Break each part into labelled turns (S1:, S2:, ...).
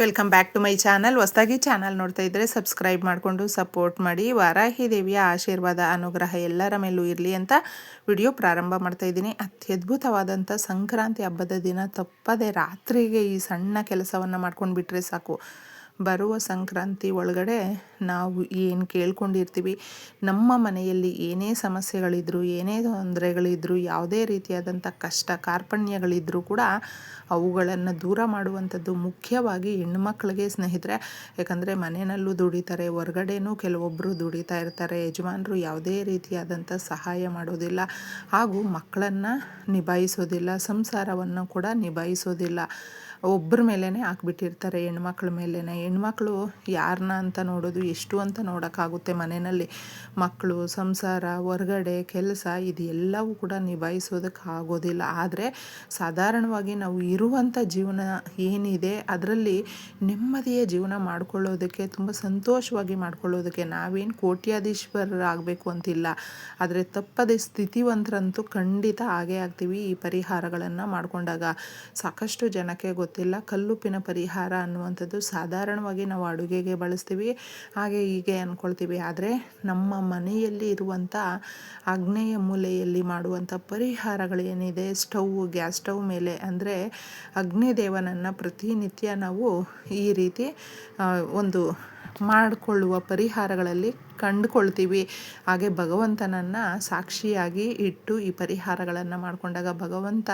S1: Welcome back to my channel ಹೊಸದಾಗಿ channel ನೋಡ್ತಾ ಇದ್ದರೆ ಸಬ್ಸ್ಕ್ರೈಬ್ ಮಾಡಿಕೊಂಡು ಸಪೋರ್ಟ್ ಮಾಡಿ. ವಾರಾಹಿ ದೇವಿಯ ಆಶೀರ್ವಾದ, ಅನುಗ್ರಹ ಎಲ್ಲರ ಮೇಲೂ ಇರಲಿ ಅಂತ ವಿಡಿಯೋ ಪ್ರಾರಂಭ ಮಾಡ್ತಾ ಇದ್ದೀನಿ. ಅತ್ಯದ್ಭುತವಾದಂಥ ಸಂಕ್ರಾಂತಿ ಹಬ್ಬದ ದಿನ ತಪ್ಪದೆ ರಾತ್ರಿಗೆ ಈ ಸಣ್ಣ ಕೆಲಸವನ್ನು ಮಾಡ್ಕೊಂಡು ಬಿಟ್ಟರೆ ಸಾಕು. ಬರುವ ಸಂಕ್ರಾಂತಿ ಒಳಗಡೆ ನಾವು ಏನು ಕೇಳ್ಕೊಂಡಿರ್ತೀವಿ? ನಮ್ಮ ಮನೆಯಲ್ಲಿ ಏನೇ ಸಮಸ್ಯೆಗಳಿದ್ರು, ಏನೇ ತೊಂದರೆಗಳಿದ್ರು, ಯಾವುದೇ ರೀತಿಯಾದಂಥ ಕಷ್ಟ ಕಾರ್ಪಣ್ಯಗಳಿದ್ದರೂ ಕೂಡ ಅವುಗಳನ್ನು ದೂರ ಮಾಡುವಂಥದ್ದು ಮುಖ್ಯವಾಗಿ ಹೆಣ್ಮಕ್ಳಿಗೆ ಸ್ನೇಹಿತರೆ. ಯಾಕಂದರೆ ಮನೆಯಲ್ಲೂ ದುಡಿತಾರೆ, ಹೊರಗಡೆನೂ ಕೆಲವೊಬ್ಬರು ದುಡಿತಾ ಇರ್ತಾರೆ, ಯಜಮಾನರು ಯಾವುದೇ ರೀತಿಯಾದಂಥ ಸಹಾಯ ಮಾಡೋದಿಲ್ಲ ಹಾಗೂ ಮಕ್ಕಳನ್ನು ನಿಭಾಯಿಸೋದಿಲ್ಲ, ಸಂಸಾರವನ್ನು ಕೂಡ ನಿಭಾಯಿಸೋದಿಲ್ಲ. ಒಬ್ಬರ ಮೇಲೇ ಹಾಕ್ಬಿಟ್ಟಿರ್ತಾರೆ, ಹೆಣ್ಮಕ್ಳ ಮೇಲೇ ಹೆಣ್ಮಕ್ಳು ಯಾರನ್ನ ಅಂತ ನೋಡೋದು, ಎಷ್ಟು ಅಂತ ನೋಡೋಕ್ಕಾಗುತ್ತೆ ಮನೆಯಲ್ಲಿ. ಮಕ್ಕಳು, ಸಂಸಾರ, ಹೊರಗಡೆ, ಕೆಲಸ ಇದು ಕೂಡ ನಿಭಾಯಿಸೋದಕ್ಕೆ ಆಗೋದಿಲ್ಲ. ಆದರೆ ಸಾಧಾರಣವಾಗಿ ನಾವು ಇರುವಂಥ ಜೀವನ ಏನಿದೆ, ಅದರಲ್ಲಿ ನೆಮ್ಮದಿಯ ಜೀವನ ಮಾಡ್ಕೊಳ್ಳೋದಕ್ಕೆ, ತುಂಬ ಸಂತೋಷವಾಗಿ ಮಾಡ್ಕೊಳ್ಳೋದಕ್ಕೆ ನಾವೇನು ಕೋಟ್ಯಾಧೀಶ್ವರರಾಗಬೇಕು ಅಂತಿಲ್ಲ. ಆದರೆ ತಪ್ಪದೆ ಸ್ಥಿತಿವಂತರಂತೂ ಖಂಡಿತ ಹಾಗೆ ಆಗ್ತೀವಿ ಈ ಪರಿಹಾರಗಳನ್ನು ಮಾಡಿಕೊಂಡಾಗ. ಸಾಕಷ್ಟು ಜನಕ್ಕೆ ಗೊತ್ತಿಲ್ಲ ಕಲ್ಲುಪ್ಪಿನ ಪರಿಹಾರ ಅನ್ನುವಂಥದ್ದು ಸಾಧಾರಣವಾಗಿ ನಾವು ಅಡುಗೆಗೆ ಬಳಸ್ತೀವಿ. ಹಾಗೆ ಹೀಗೆ ಅಂದ್ಕೊಳ್ತೀವಿ ಆದರೆ ನಮ್ಮ ಮನೆಯಲ್ಲಿ ಇರುವಂಥ ಆಗ್ನೇಯ ಮೂಲೆಯಲ್ಲಿ ಮಾಡುವಂಥ ಪರಿಹಾರಗಳೇನಿದೆ ಸ್ಟವ್, ಗ್ಯಾಸ್ ಸ್ಟವ್ ಮೇಲೆ ಅಂದರೆ ಅಗ್ನಿದೇವನನ್ನು ಪ್ರತಿನಿತ್ಯ ನಾವು ಈ ರೀತಿ ಒಂದು ಮಾಡಿಕೊಳ್ಳುವ ಪರಿಹಾರಗಳಲ್ಲಿ ಕಂಡುಕೊಳ್ತೀವಿ. ಹಾಗೆ ಭಗವಂತನನ್ನು ಸಾಕ್ಷಿಯಾಗಿ ಇಟ್ಟು ಈ ಪರಿಹಾರಗಳನ್ನು ಮಾಡಿಕೊಂಡಾಗ ಭಗವಂತ,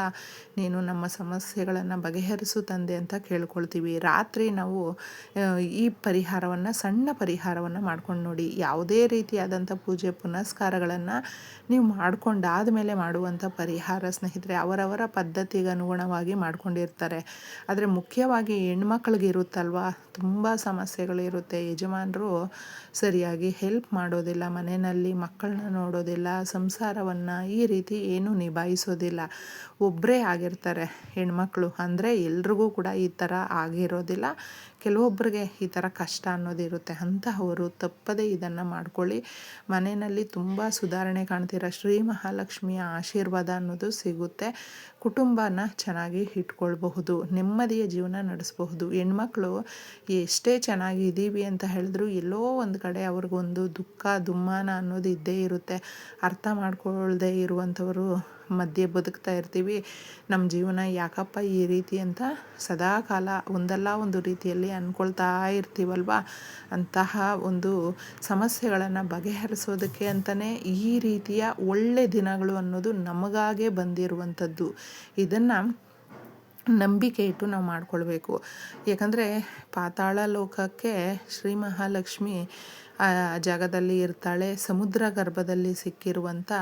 S1: ನೀನು ನಮ್ಮ ಸಮಸ್ಯೆಗಳನ್ನು ಬಗೆಹರಿಸು ತಂದೆ ಅಂತ ಕೇಳ್ಕೊಳ್ತೀವಿ. ರಾತ್ರಿ ನಾವು ಈ ಪರಿಹಾರವನ್ನು, ಸಣ್ಣ ಪರಿಹಾರವನ್ನು ಮಾಡ್ಕೊಂಡು ನೋಡಿ, ಯಾವುದೇ ರೀತಿಯಾದಂಥ ಪೂಜೆ ಪುನಸ್ಕಾರಗಳನ್ನು ನೀವು ಮಾಡಿಕೊಂಡಾದ ಮೇಲೆ ಮಾಡುವಂಥ ಪರಿಹಾರ ಸ್ನೇಹಿತರೆ, ಅವರವರ ಪದ್ಧತಿಗೆ ಅನುಗುಣವಾಗಿ ಮಾಡ್ಕೊಂಡಿರ್ತಾರೆ. ಆದರೆ ಮುಖ್ಯವಾಗಿ ಹೆಣ್ಮಕ್ಳಿಗೆ ಇರುತ್ತಲ್ವ ತುಂಬ ಸಮಸ್ಯೆಗಳಿರುತ್ತೆ. ಯಜಮಾನರು ಸರಿಯಾಗಿ ಹೆಲ್ಪ್ ಮಾಡೋದಿಲ್ಲ, ಮನೆಯಲ್ಲಿ ಮಕ್ಕಳನ್ನ ನೋಡೋದಿಲ್ಲ, ಸಂಸಾರವನ್ನು ಈ ರೀತಿ ಏನೂ ನಿಭಾಯಿಸೋದಿಲ್ಲ. ಒಬ್ಬರೇ ಆಗಿರ್ತಾರೆ ಹೆಣ್ಮಕ್ಳು, ಅಂದರೆ ಎಲ್ರಿಗೂ ಕೂಡ ಈ ಥರ ಆಗಿರೋದಿಲ್ಲ. ಕೆಲವೊಬ್ಬರಿಗೆ ಈ ಥರ ಕಷ್ಟ ಅನ್ನೋದಿರುತ್ತೆ ಅಂತಹವರು ತಪ್ಪದೇ ಇದನ್ನು ಮಾಡ್ಕೊಳ್ಳಿ. ಮನೆಯಲ್ಲಿ ತುಂಬ ಸುಧಾರಣೆ ಕಾಣ್ತೀರ. ಶ್ರೀ ಮಹಾಲಕ್ಷ್ಮಿಯ ಆಶೀರ್ವಾದ ಅನ್ನೋದು ಸಿಗುತ್ತೆ. ಕುಟುಂಬನ ಚೆನ್ನಾಗಿ ಇಟ್ಕೊಳ್ಬಹುದು, ನೆಮ್ಮದಿಯ ಜೀವನ ನಡೆಸಬಹುದು. ಹೆಣ್ಮಕ್ಳು ಎಷ್ಟೇ ಚೆನ್ನಾಗಿದ್ದೀವಿ ಅಂತ ಹೇಳಿದ್ರು ಎಲ್ಲೋ ಒಂದು ಕಡೆ ಅವ್ರಿಗೊಂದು ದುಃಖ, ದುಮ್ಮಾನ ಅನ್ನೋದು ಇದ್ದೇ ಇರುತ್ತೆ. ಅರ್ಥ ಮಾಡ್ಕೊಳ್ಳದೆ ಇರುವಂಥವರು ಮಧ್ಯೆ ಬದುಕ್ತಾ ಇರ್ತೀವಿ. ನಮ್ಮ ಜೀವನ ಯಾಕಪ್ಪ ಈ ರೀತಿ ಅಂತ ಸದಾ ಕಾಲ ಒಂದಲ್ಲ ಒಂದು ರೀತಿಯಲ್ಲಿ ಅಂದ್ಕೊಳ್ತಾ ಇರ್ತೀವಲ್ವ? ಅಂತಹ ಒಂದು ಸಮಸ್ಯೆಗಳನ್ನು ಬಗೆಹರಿಸೋದಕ್ಕೆ ಅಂತಲೇ ಈ ರೀತಿಯ ಒಳ್ಳೆ ದಿನಗಳು ಅನ್ನೋದು ನಮಗಾಗೆ ಬಂದಿರುವಂಥದ್ದು. ಇದನ್ನು ನಂಬಿಕೆ ಇಟ್ಟು ನಾವು ಮಾಡಿಕೊಳ್ಬೇಕು. ಯಾಕಂದರೆ ಪಾತಾಳ ಲೋಕಕ್ಕೆ ಶ್ರೀ ಮಹಾಲಕ್ಷ್ಮಿ ಆ ಜಾಗದಲ್ಲಿ ಇರ್ತಾಳೆ. ಸಮುದ್ರ ಗರ್ಭದಲ್ಲಿ ಸಿಕ್ಕಿರುವಂಥ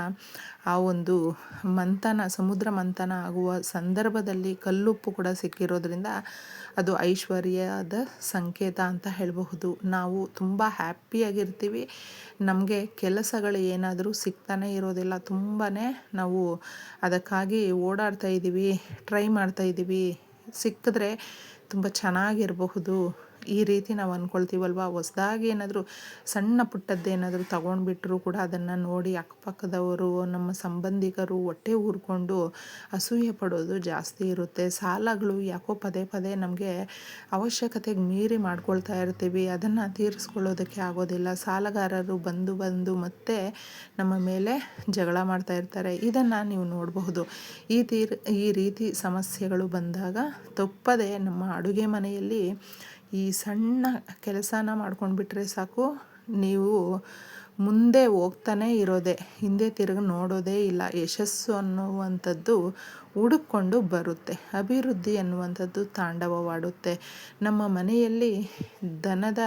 S1: ಆ ಒಂದು ಮಂಥನ, ಸಮುದ್ರ ಮಂಥನ ಆಗುವ ಸಂದರ್ಭದಲ್ಲಿ ಕಲ್ಲುಪ್ಪು ಕೂಡ ಸಿಕ್ಕಿರೋದ್ರಿಂದ ಅದು ಐಶ್ವರ್ಯದ ಸಂಕೇತ ಅಂತ ಹೇಳಬಹುದು. ನಾವು ತುಂಬ ಹ್ಯಾಪಿಯಾಗಿರ್ತೀವಿ ನಮಗೆ ಕೆಲಸಗಳು ಏನಾದರೂ ಸಿಗ್ತಾನೆ ಇರೋದಿಲ್ಲ. ತುಂಬಾ ನಾವು ಅದಕ್ಕಾಗಿ ಓಡಾಡ್ತಾ ಇದ್ದೀವಿ ಟ್ರೈ ಮಾಡ್ತಾ ಇದ್ದೀವಿ ಸಿಕ್ಕಿದ್ರೆ ತುಂಬ ಚೆನ್ನಾಗಿರಬಹುದು. ಈ ರೀತಿ ನಾವು ಅಂದ್ಕೊಳ್ತೀವಲ್ವ ಹೊಸ್ದಾಗಿ ಏನಾದರೂ ಸಣ್ಣ ಪುಟ್ಟದ್ದೇನಾದರೂ ತಗೊಂಡ್ಬಿಟ್ರೂ ಕೂಡ ಅದನ್ನು ನೋಡಿ ಅಕ್ಕಪಕ್ಕದವರು, ನಮ್ಮ ಸಂಬಂಧಿಕರು ಹೊಟ್ಟೆ ಊರ್ಕೊಂಡು ಅಸೂಯೆ ಪಡೋದು ಜಾಸ್ತಿ ಇರುತ್ತೆ. ಸಾಲಗಳು ಯಾಕೋ ಪದೇ ಪದೇ ನಮಗೆ ಅವಶ್ಯಕತೆಗೆ ಮೀರಿ ಮಾಡ್ಕೊಳ್ತಾ ಇರ್ತೀವಿ. ಅದನ್ನು ತೀರಿಸ್ಕೊಳ್ಳೋದಕ್ಕೆ ಆಗೋದಿಲ್ಲ. ಸಾಲಗಾರರು ಬಂದು ಬಂದು ಮತ್ತೆ ನಮ್ಮ ಮೇಲೆ ಜಗಳ ಮಾಡ್ತಾ ಇರ್ತಾರೆ. ಇದನ್ನು ನೀವು ನೋಡಬಹುದು. ಈ ತೀರ್, ಈ ರೀತಿ ಸಮಸ್ಯೆಗಳು ಬಂದಾಗ ತಪ್ಪದೆ ನಮ್ಮ ಅಡುಗೆ ಮನೆಯಲ್ಲಿ ಈ ಸಣ್ಣ ಕೆಲಸನ ಮಾಡ್ಕೊಂಡ್ಬಿಟ್ರೆ ಸಾಕು. ನೀವು ಮುಂದೆ ಹೋಗ್ತಾನೆ ಇರೋದೆ, ಹಿಂದೆ ತಿರುಗಿ ನೋಡೋದೇ ಇಲ್ಲ. ಯಶಸ್ಸು ಅನ್ನುವಂಥದ್ದು ಹುಡುಕೊಂಡು ಬರುತ್ತೆ, ಅಭಿವೃದ್ಧಿ ಅನ್ನುವಂಥದ್ದು ತಾಂಡವವಾಡುತ್ತೆ. ನಮ್ಮ ಮನೆಯಲ್ಲಿ ದನದ,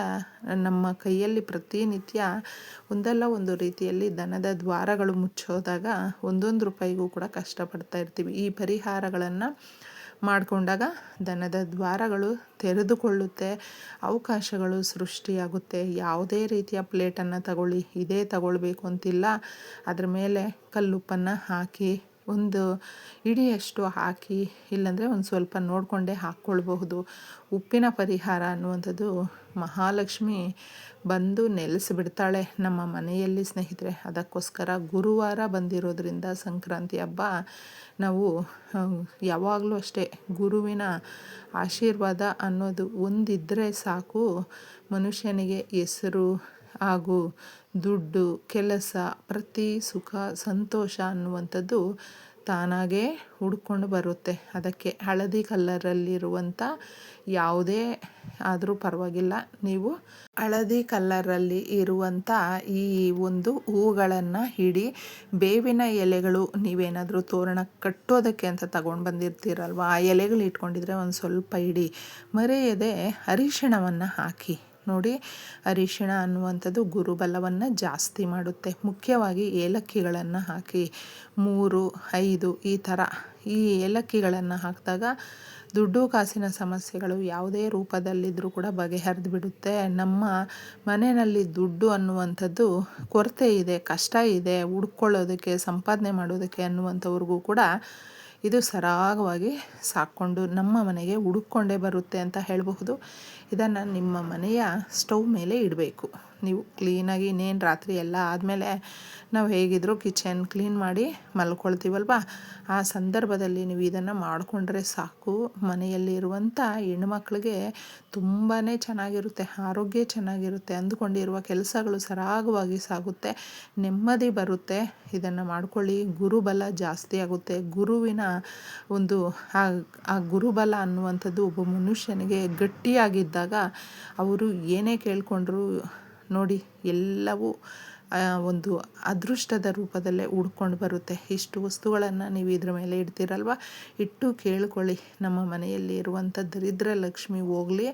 S1: ನಮ್ಮ ಕೈಯಲ್ಲಿ ಪ್ರತಿನಿತ್ಯ ಒಂದಲ್ಲ ಒಂದು ರೀತಿಯಲ್ಲಿ ದನದ ದ್ವಾರಗಳು ಮುಚ್ಚೋದಾಗ ಒಂದೊಂದು ರೂಪಾಯಿಗೂ ಕೂಡ ಕಷ್ಟಪಡ್ತಾ ಇರ್ತೀವಿ. ಈ ಪರಿಹಾರಗಳನ್ನು ಮಾಡಿಕೊಂಡಾಗ ದನದ ದ್ವಾರಗಳು ತೆರೆದುಕೊಳ್ಳುತ್ತೆ, ಅವಕಾಶಗಳು ಸೃಷ್ಟಿಯಾಗುತ್ತೆ. ಯಾವುದೇ ರೀತಿಯ ಪ್ಲೇಟನ್ನು ತಗೊಳ್ಳಿ, ಇದೇ ತಗೊಳ್ಬೇಕು ಅಂತಿಲ್ಲ. ಅದರ ಮೇಲೆ ಕಲ್ಲುಪ್ಪನ್ನು ಹಾಕಿ ಒಂದು ಇಡಿಯಷ್ಟು ಹಾಕಿ, ಇಲ್ಲಾಂದರೆ ಒಂದು ಸ್ವಲ್ಪ ನೋಡಿಕೊಂಡೇ ಹಾಕ್ಕೊಳ್ಬಹುದು. ಉಪ್ಪಿನ ಪರಿಹಾರ ಅನ್ನುವಂಥದ್ದು ಮಹಾಲಕ್ಷ್ಮಿ ಬಂದು ನೆಲೆಸಿಬಿಡ್ತಾಳೆ ನಮ್ಮ ಮನೆಯಲ್ಲಿ ಸ್ನೇಹಿತರೆ. ಅದಕ್ಕೋಸ್ಕರ ಗುರುವಾರ ಬಂದಿರೋದ್ರಿಂದ ಸಂಕ್ರಾಂತಿ ಹಬ್ಬ, ನಾವು ಯಾವಾಗಲೂ ಅಷ್ಟೇ ಗುರುವಿನ ಆಶೀರ್ವಾದ ಅನ್ನೋದು ಒಂದಿದ್ದರೆ ಸಾಕು. ಮನುಷ್ಯನಿಗೆ ಹೆಸರು ಹಾಗೂ ದುಡ್ಡು, ಕೆಲಸ, ಪ್ರತಿ ಸುಖ, ಸಂತೋಷ ಅನ್ನುವಂಥದ್ದು ತಾನಾಗೇ ಹುಡ್ಕೊಂಡು ಬರುತ್ತೆ. ಅದಕ್ಕೆ ಹಳದಿ ಕಲ್ಲರಲ್ಲಿರುವಂಥ ಯಾವುದೇ ಆದರೂ ಪರವಾಗಿಲ್ಲ. ನೀವು ಹಳದಿ ಕಲ್ಲರಲ್ಲಿ ಇರುವಂಥ ಈ ಒಂದು ಹೂಗಳನ್ನು ಹಿಡಿ ಬೇವಿನ ಎಲೆಗಳು ನೀವೇನಾದರೂ ತೋರಣ ಕಟ್ಟೋದಕ್ಕೆ ಅಂತ ತಗೊಂಡು ಬಂದಿರ್ತೀರಲ್ವ? ಆ ಎಲೆಗಳು ಇಟ್ಕೊಂಡಿದ್ರೆ ಒಂದು ಸ್ವಲ್ಪ ಹಿಡಿ ಮರೆಯದೆ ಅರಿಶಿಣವನ್ನು ಹಾಕಿ. ನೋಡಿ ಅರಿಶಿಣ ಅನ್ನುವಂಥದ್ದು ಗುರುಬಲವನ್ನು ಜಾಸ್ತಿ ಮಾಡುತ್ತೆ. ಮುಖ್ಯವಾಗಿ ಏಲಕ್ಕಿಗಳನ್ನು ಹಾಕಿ ಮೂರು, ಐದು ಈ ಥರ ಈ ಏಲಕ್ಕಿಗಳನ್ನು ಹಾಕಿದಾಗ ದುಡ್ಡು ಕಾಸಿನ ಸಮಸ್ಯೆಗಳು ಯಾವುದೇ ರೂಪದಲ್ಲಿದ್ದರೂ ಕೂಡ ಬಗೆಹರಿದು ಬಿಡುತ್ತೆ. ನಮ್ಮ ಮನೆಯಲ್ಲಿ ದುಡ್ಡು ಅನ್ನುವಂಥದ್ದು ಕೊರತೆ ಇದೆ, ಕಷ್ಟ ಇದೆ, ಹುಡ್ಕೊಳ್ಳೋದಕ್ಕೆ, ಸಂಪಾದನೆ ಮಾಡೋದಕ್ಕೆ ಅನ್ನುವಂಥವ್ರಿಗೂ ಕೂಡ ಇದು ಸರಾಗವಾಗಿ ಸಾಕ್ಕೊಂಡು ನಮ್ಮ ಮನೆಗೆ ಹುಡುಕೊಂಡೇ ಬರುತ್ತೆ ಅಂತ ಹೇಳಬಹುದು. ಇದನ್ನು ನಿಮ್ಮ ಮನೆಯ ಸ್ಟವ್ ಮೇಲೆ ಇಡಬೇಕು. ನೀವು ಕ್ಲೀನಾಗಿ ಇನ್ನೇನು ರಾತ್ರಿ ಎಲ್ಲ ಆದಮೇಲೆ ನಾವು ಹೇಗಿದ್ದರೂ ಕಿಚನ್ ಕ್ಲೀನ್ ಮಾಡಿ ಮಲ್ಕೊಳ್ತೀವಲ್ವ? ಆ ಸಂದರ್ಭದಲ್ಲಿ ನೀವು ಇದನ್ನು ಮಾಡಿಕೊಂಡ್ರೆ ಸಾಕು. ಮನೆಯಲ್ಲಿರುವಂಥ ಹೆಣ್ಮಕ್ಳಿಗೆ ತುಂಬಾ ಚೆನ್ನಾಗಿರುತ್ತೆ, ಆರೋಗ್ಯ ಚೆನ್ನಾಗಿರುತ್ತೆ ಅಂದುಕೊಂಡಿರುವ ಕೆಲಸಗಳು ಸರಾಗವಾಗಿ ಸಾಗುತ್ತೆ, ನೆಮ್ಮದಿ ಬರುತ್ತೆ. ಇದನ್ನು ಮಾಡ್ಕೊಳ್ಳಿ. ಗುರುಬಲ ಜಾಸ್ತಿ ಆಗುತ್ತೆ. ಗುರುವಿನ ಒಂದು ಆ ಗುರುಬಲ ಅನ್ನುವಂಥದ್ದು ಒಬ್ಬ ಮನುಷ್ಯನಿಗೆ ಗಟ್ಟಿಯಾಗಿದ್ದಾಗ ಅವರು ಏನೇ ಕೇಳಿಕೊಂಡ್ರು ನೋಡಿ ಎಲ್ಲವೂ ಒಂದು ಅದೃಷ್ಟದ ರೂಪದಲ್ಲೇ ಉಡ್ಕೊಂಡು ಬರುತ್ತೆ. ಇಷ್ಟು ವಸ್ತುಗಳನ್ನು ನೀವು ಇದ್ರ ಮೇಲೆ ಇಡ್ತೀರಲ್ವ? ಇಟ್ಟು ಕೇಳ್ಕೊಳ್ಳಿ. ನಮ್ಮ ಮನೆಯಲ್ಲಿ ಇರುವಂಥ ದರಿದ್ರ ಲಕ್ಷ್ಮಿ ಹೋಗಲಿ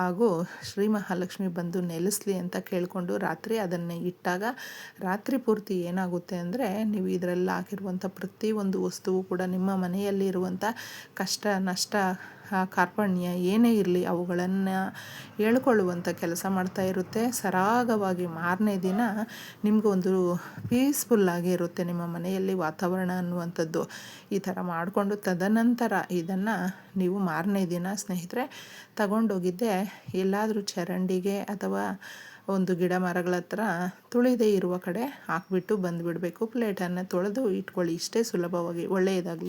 S1: ಹಾಗೂ ಶ್ರೀ ಮಹಾಲಕ್ಷ್ಮಿ ಬಂದು ನೆಲೆಸಲಿ ಅಂತ ಕೇಳಿಕೊಂಡು ರಾತ್ರಿ ಅದನ್ನು ಇಟ್ಟಾಗ ರಾತ್ರಿ ಪೂರ್ತಿ ಏನಾಗುತ್ತೆ ಅಂದರೆ ನೀವು ಇದರಲ್ಲಿ ಹಾಕಿರುವಂಥ ಪ್ರತಿಯೊಂದು ವಸ್ತುವು ಕೂಡ ನಿಮ್ಮ ಮನೆಯಲ್ಲಿ ಇರುವಂಥ ಕಷ್ಟ, ನಷ್ಟ ಕಾರ್ಪಣ್ಯ ಏನೇ ಇರಲಿ ಅವುಗಳನ್ನು ಹೇಳ್ಕೊಳ್ಳುವಂಥ ಕೆಲಸ ಮಾಡ್ತಾ ಇರುತ್ತೆ. ಸರಾಗವಾಗಿ ಮಾರನೇ ದಿನ ನಿಮಗೊಂದು ಪೀಸ್ಫುಲ್ಲಾಗಿ ಇರುತ್ತೆ ನಿಮ್ಮ ಮನೆಯಲ್ಲಿ ವಾತಾವರಣ ಅನ್ನುವಂಥದ್ದು. ಈ ಥರ ಮಾಡಿಕೊಂಡು ತದನಂತರ ಇದನ್ನು ನೀವು ಮಾರನೇ ದಿನ ಸ್ನೇಹಿತರೆ ತಗೊಂಡೋಗಿದ್ದೆ ಎಲ್ಲಾದರೂ ಚರಂಡಿಗೆ ಅಥವಾ ಒಂದು ಗಿಡ ಮರಗಳ ಹತ್ರ ತುಳಿದೇ ಇರುವ ಕಡೆ ಹಾಕ್ಬಿಟ್ಟು ಬಂದುಬಿಡಬೇಕು. ಪ್ಲೇಟನ್ನು ತೊಳೆದು ಇಟ್ಕೊಳ್ಳಿ. ಇಷ್ಟೇ ಸುಲಭವಾಗಿ ಒಳ್ಳೆಯದಾಗಲಿ.